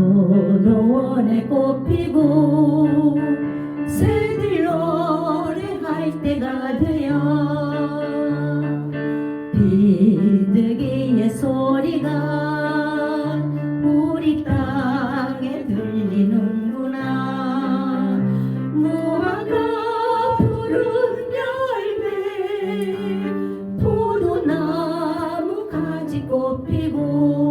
포도원에 꽃피고 새들 노래할 때가 되어 비둘기의 소리가 우리 땅에 들리는구나. 무화과 푸른 열매 포도나무 가지 꽃피고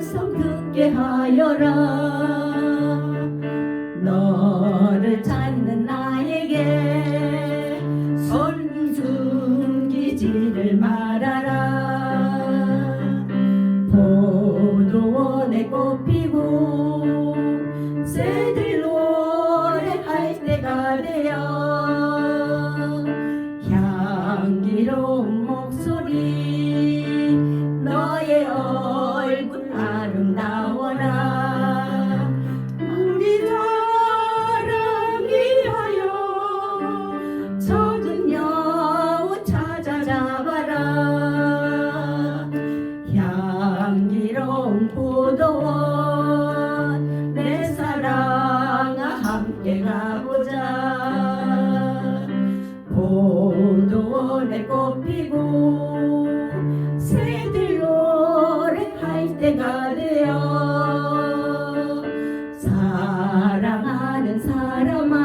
음성 듣게 하여라. 너를 찾는 나에게 손 숨기지를 말아라. 포도원에 꽃피고 새들 노래할 때가 되어 향기로운 목소리 너의 얼 향기로운 포도원 내 사랑아 함께 가보자. 포도원에 꽃 피고 새들 노래할 때가 되어 사랑하는 사람아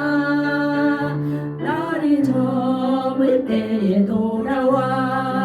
날이 저물 때에 돌아와